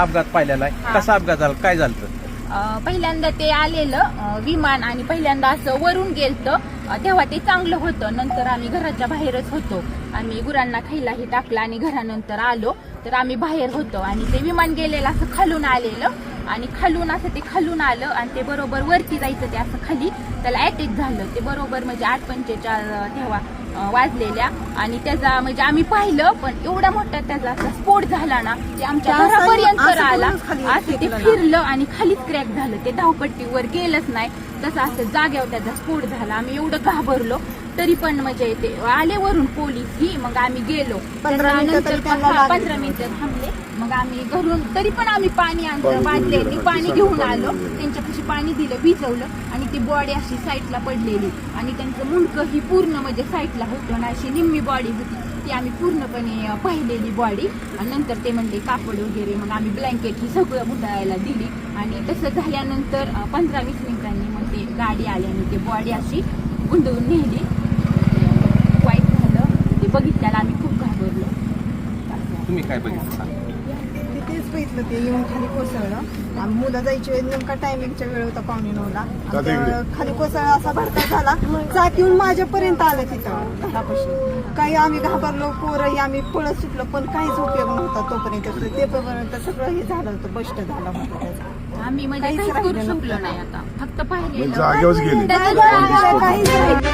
अपघात पाहिलेला आहे. हा. कसा अपघात झाला? काय झालं? अं, पहिल्यांदा ते आलेलं अं, विमान आणि पहिल्यांदा असं वरून गेलतं. अं, तेव्हा ते चांगलं होतं. नंतर आम्ही घराच्या बाहेरच होतो. आम्ही गुरांना खायलाही टाकलं आणि घरानंतर आलो. तर आम्ही बाहेर होतो आणि ते विमान गेलेलं असं खालून आलेलं. आणि खालून असं ते खालून आलं आणि ते बरोबर वरती जायचं ते असं खाली. त्याला अटॅक झालं. ते बरोबर म्हणजे आठ पंचेचाळ तेव्हा वाजलेल्या. आणि त्याचा म्हणजे आम्ही पाहिलं पण एवढा मोठा त्याचा असा स्फोट झाला ना ते आमच्या घरापर्यंत आला. असं ते. फिरलं आणि खालीच क्रॅक झालं. ते धावपट्टीवर गेलंच नाही. तसं असं जाग्यावर त्याचा स्फोट झाला. आम्ही एवढं घाबरलो. तरी पण म्हणजे ते आले वरून पोलीस ही मग आम्ही गेलो. पंधरा मिनिटं त्यानंतर तरी त्यांना लागले. पंधरा मिनिटं थांबले. मग आम्ही घरून तरी पण आम्ही पाणी आणलं वाजले पाणी घेऊन आलो. त्यांच्यापाशी पाणी दिलं भिजवलं. आणि ती बॉडी अशी साईडला पडलेली. आणि त्यांचं मुंडकं ही पूर्ण म्हणजे साईडला होतं. आणि अशी निम्मी बॉडी होती. ती आम्ही पूर्णपणे अं, पाहिलेली बॉडी आणि नंतर ते म्हणले कापड वगैरे. मग आम्ही ब्लँकेट ही सगळं बुटायला दिली. आणि तसं झाल्यानंतर पंधरा वीस मिनिटांनी मग ते गाडी आली आणि ते बॉडी अशी गुंडवून नेली वाईट झालं ते बघितल्याला आम्ही खूप घाबरलो असं. तुम्ही काय बघितलं? सांगा. तिथेच बघितलं ते येऊन खाली कोसळलं. आणि मुलं जायची वेळ नेमका टायमिंगच्या वेळ होता पावणे नऊला. आणि त्या खाली कोसळला असा भरता झाला. चाक येऊन माझ्यापर्यंत आलं तिथं. घरापाशी काही आम्ही घाबरलो पोरही आम्ही पळत सुटलो पण काहीच उपयोग नव्हता तोपर्यंत. ते पर्यंत सगळं हे झालं होतं बष्ट झालं होतं त्याचं. आम्ही म्हणजे काहीच काहीच करू राहिलं शकलो नाही आता. फक्त पाहिलेलं. गेले. त्याचं काहीच राहिलं, काहीच राहिलं.